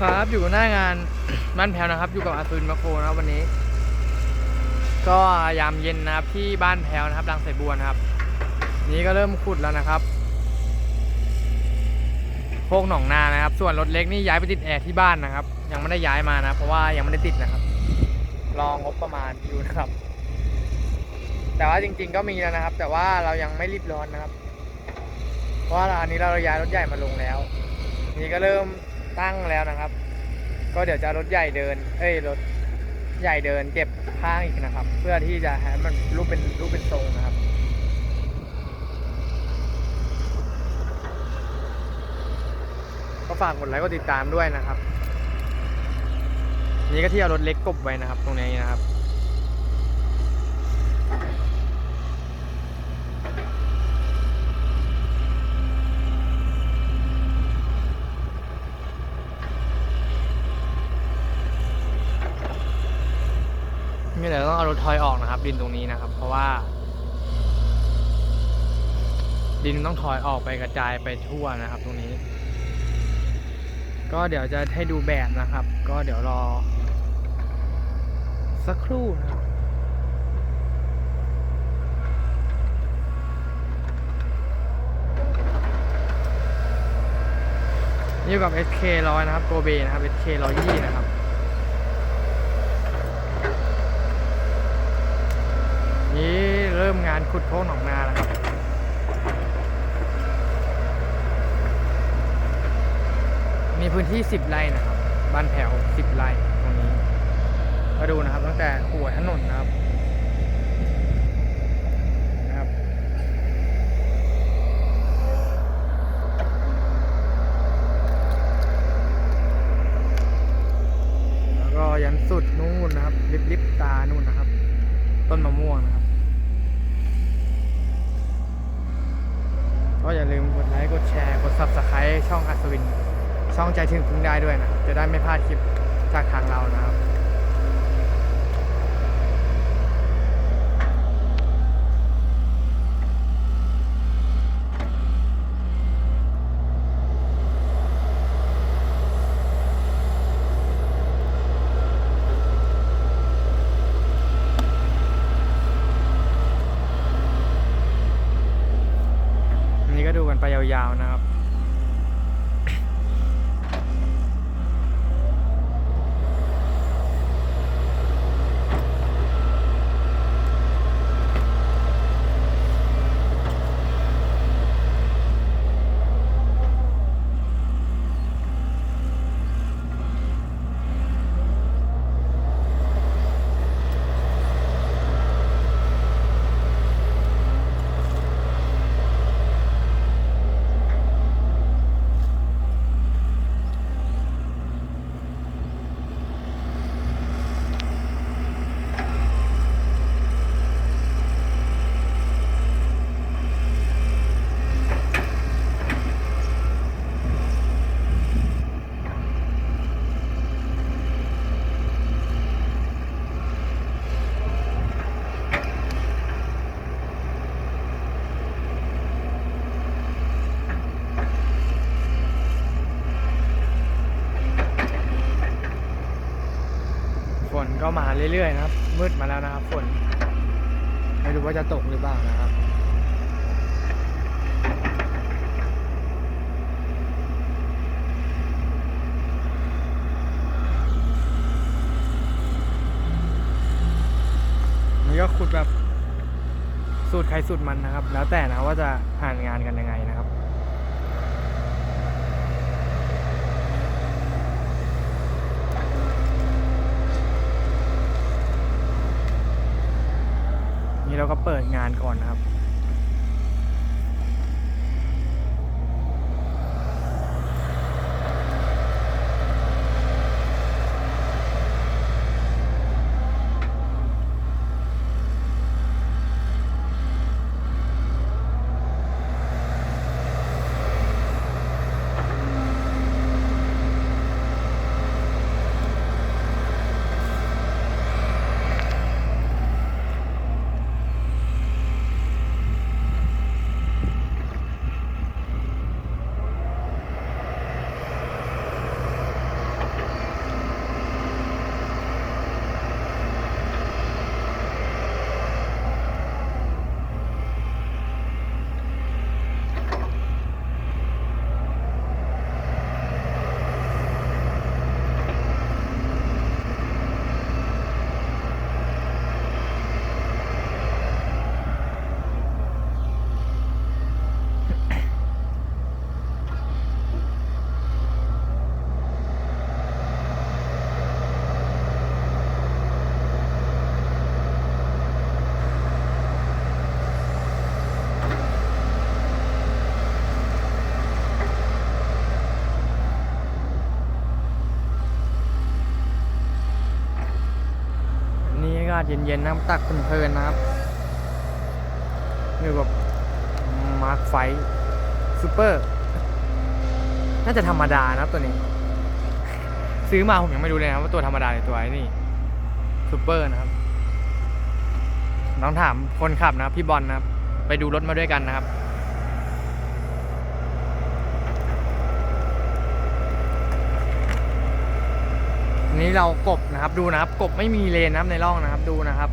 ครับ อยู่หน้างานบ้านแพวนะครับ อยู่กับอาซุนมาโคนะครับวันนี้ ก็ยามเย็นนะครับที่บ้านแพวนะครับดังใส่บัวนะครับ นี้ก็เริ่มขุดแล้วนะครับโคกหนองนานะครับ ส่วนรถเล็กนี่ย้ายไปติดแอร์ที่บ้านนะครับ ยังไม่ได้ย้ายมานะ เพราะว่ายังไม่ได้ติดนะครับรองงบประมาณอยู่นะครับ แต่ว่าจริง ๆ ก็มีแล้วนะครับ แต่ว่าเรายังไม่รีบร้อนนะครับ เพราะว่าอันนี้เราย้ายรถใหญ่มาลงแล้ว นี่ก็เริ่ม ตั้งแล้วนะครับ ก็เดี๋ยวจะรถใหญ่เดิน เอ้ยรถใหญ่เดินเก็บข้างอีกนะครับ เพื่อที่จะให้มันรูปเป็นรูปเป็นทรงนะครับก็ฝากกดไลค์กดติดตามด้วยนะครับ นี่ก็ที่เอารถเล็กกบไว้นะครับ ตรงนี้นะครับ นี่เดี๋ยวต้องเอา รถทอยออกนะครับ ดินตรงนี้นะครับ เพราะว่า ดินต้องถอยออกไปกระจายไปทั่วนะครับ ตรงนี้ ก็เดี๋ยวจะให้ดูแบบนะครับ ก็เดี๋ยวรอ สักครู่นะครับนี่อยู่กับ SK ร้อยนะครับ โกเบนะครับ SK ร้อยยี่นะครับ นี่ เริ่มงานขุดโพรงหนองนาแล้วครับมีพื้นที่ 10 ไร่นะครับบ้านแถว 10 ไร่ตรงนี้ ก็ดูนะครับ ตั้งแต่หัวถนนนะครับนะครับ แล้วก็ยันสุดนู่นนะครับ ลิบลิบตานู่นนะครับ ต้นมะม่วงนะครับ ก็อย่าลืมกดไลค์ กดแชร์ กด subscribe ช่องอัศวิน ช่องใจถึงพึ่งได้ด้วยนะ จะได้ไม่พลาดคลิปจากทางเรานะครับ ดูกันไปยาวๆนะครับ ฝนก็มา เรื่อยๆนะครับ มืดมาแล้วนะครับฝนไม่รู้ว่าจะตกหรือเปล่านะครับนี่ก็ขุดแบบสูตรใครสูตรมันนะครับ แล้วแต่นะว่าจะอ่านงานกันยังไงนะครับ นี้เราก็เปิดงานก่อนนะครับ นาศ เย็นๆนะครับตักเพลินๆนะครับนี่แบบมาร์คไฟซูเปอร์น่าจะธรรมดานะครับตัวนี้ ซื้อมาผมยังไม่รู้เลยนะว่าตัวธรรมดาหรือตัวไอ้นี่ซูเปอร์นะครับต้องถามคนขับนะครับพี่บอลนะครับ ไปดูรถมาด้วยกันนะครับ นี้เรากบนะครับดูนะครับ กบไม่มีเลนนะครับในร่องนะครับดูนะครับ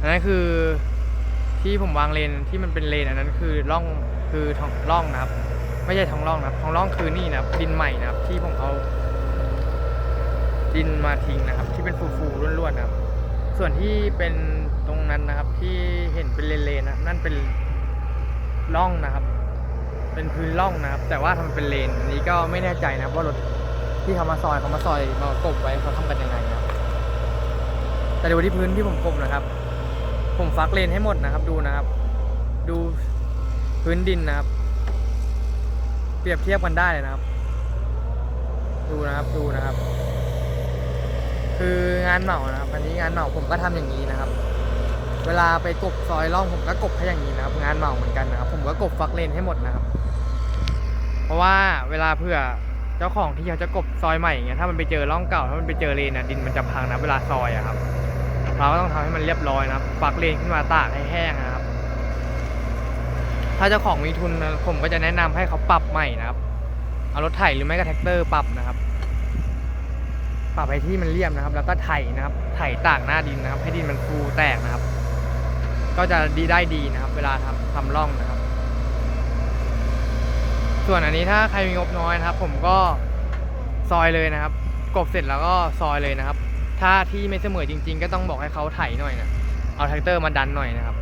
อันนั้นคือที่ผมวางเลนที่มันเป็นเลนอันนั้นคือร่องคือท้องร่องนะครับ ไม่ใช่ท้องร่องนะครับท้องร่องคือนี่นะครับดินใหม่นะครับ ที่ผมเอาดินมาทิ้งนะครับ ที่เป็นฟูๆล้วนๆนะครับ ส่วนที่เป็นตรงนั้นนะครับ ที่เห็นเป็นเลนๆนะนั่นเป็นร่องนะครับ เป็นพื้นร่องนะครับ แต่ว่าทำเป็นเลนอันนี้ก็ไม่แน่ใจนะครับว่ารถ ที่เขามาซอยเขามาซอยมากบไว้เขาทำกันยังไงนะครับ แต่ดูที่พื้นที่ผมกบนะครับ ผมฟักเลนให้หมดนะครับ ดูนะครับ ดูพื้นดินนะครับ เปรียบเทียบกันได้เลยนะครับ ดูนะครับดูนะครับ คืองานเหมานะครับอันนี้งานเหมาผมก็ทำอย่างนี้นะครับ เวลาไปกบซอยร่องผมก็กบแค่อย่างนี้นะครับ งานเหมาเหมือนกันนะครับ ผมก็กบฟักเลนให้หมดนะครับ เพราะว่าเวลาเพื่อ เจ้าของที่เขาจะกบซอยใหม่อย่างเงี้ยถ้ามันไปเจอร่องเก่าถ้ามันไปเจอเลนนะดินมันจะพังนะเวลาซอยอะครับ เราก็ต้องทำให้มันเรียบร้อยนะปักเลนขึ้นมาตากให้แห้งนะครับ ถ้าเจ้าของมีทุนนะผมก็จะแนะนำให้เขาปรับใหม่นะครับ เอารถไถหรือไม่ก็แท็กเตอร์ปรับนะครับ ปรับให้ที่มันเรียบนะครับ แล้วก็ไถนะครับ ไถตากหน้าดินนะครับ ให้ดินมันฟูแตกนะครับ ก็จะดีได้ดีนะครับ เวลาทำทำร่องนะครับ ส่วนอันนี้ถ้าใครมีงบน้อยนะครับ ผมก็ซอยเลยนะครับ กบเสร็จแล้วก็ซอยเลยนะครับ ถ้าที่ไม่เสมอจริง ๆ ก็ต้องบอกให้เขาไถหน่อยนะเอาแท็กเตอร์มาดันหน่อยนะครับ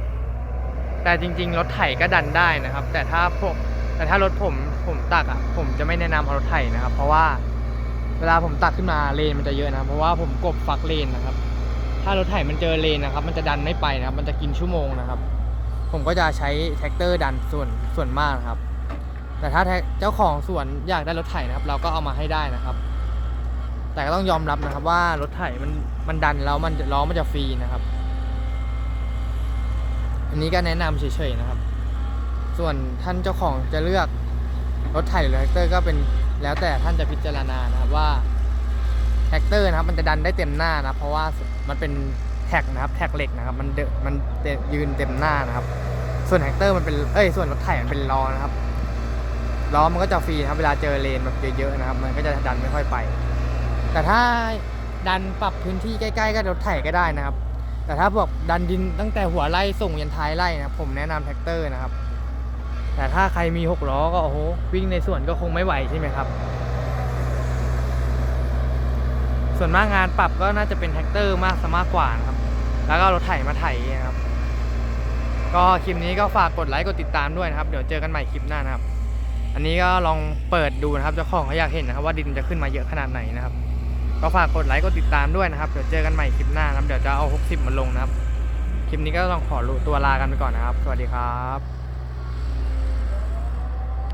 แต่จริง ๆ รถไถก็ดันได้นะครับ แต่ถ้าพวกแต่ถ้ารถผมผมตักอะผมจะไม่แนะนำเอารถไถนะครับ เพราะว่าเวลาผมตักขึ้นมาเลนมันจะเยอะนะเพราะว่าผมกบฟักเลนนะครับ ถ้ารถไถมันเจอเลนนะครับ มันจะดันไม่ไปนะครับ มันจะกินชั่วโมงนะครับ ผมก็จะใช้แท็กเตอร์ดันส่วนส่วนมากนะครับ แต่ถ้าเจ้าของสวนอยากได้รถไถนะครับ เราก็เอามาให้ได้นะครับ แต่ก็ต้องยอมรับนะครับว่ารถไถมันมันดันแล้วมันล้อมันจะฟรีนะครับ อันนี้ก็แนะนำเฉยๆนะครับ ส่วนท่านเจ้าของจะเลือกรถไถหรือแท็กเตอร์ก็เป็นแล้วแต่ท่านจะพิจารณานะครับว่าแท็กเตอร์นะครับ มันจะดันได้เต็มหน้านะเพราะว่ามันเป็นแท็กนะครับแท็กเหล็กนะครับ มันเดมันยืนเต็มหน้านะครับ ส่วนแท็กเตอร์มันเป็นเอ้ยส่วนรถไถมันเป็นล้อนะครับ ล้อมันก็จะฟรีครับเวลาเจอเลนแบบเยอะๆนะครับ มันก็จะดันไม่ค่อยไป แต่ถ้าดันปรับพื้นที่ใกล้ๆก็รถไถก็ได้นะครับ แต่ถ้าบอกดันดินตั้งแต่หัวไร่ส่งยันท้ายไร่นะผมแนะนำแท็กเตอร์นะครับ แต่ถ้าใครมีหกล้อก็โอ้โหวิ่งในสวนก็คงไม่ไหวใช่ไหมครับ ส่วนมากงานปรับก็น่าจะเป็นแท็กเตอร์มากซะมากกว่านะครับ แล้วก็รถไถมาไถนะครับ ก็คลิปนี้ก็ฝากกดไลค์กดติดตามด้วยนะครับ เดี๋ยวเจอกันใหม่คลิปหน้านะครับ อันนี้ก็ลองเปิดดูนะครับเจ้าของเขาอยากเห็นนะครับว่าดินจะขึ้นมาเยอะขนาดไหนนะครับ ก็ฝากกดไลค์กดติดตามด้วยนะครับ เดี๋ยวเจอกันใหม่คลิปหน้านะครับ เดี๋ยวจะเอา 60 มาลงนะครับ คลิปนี้ก็ต้องขอตัวลากันไปก่อนนะครับ สวัสดีครับ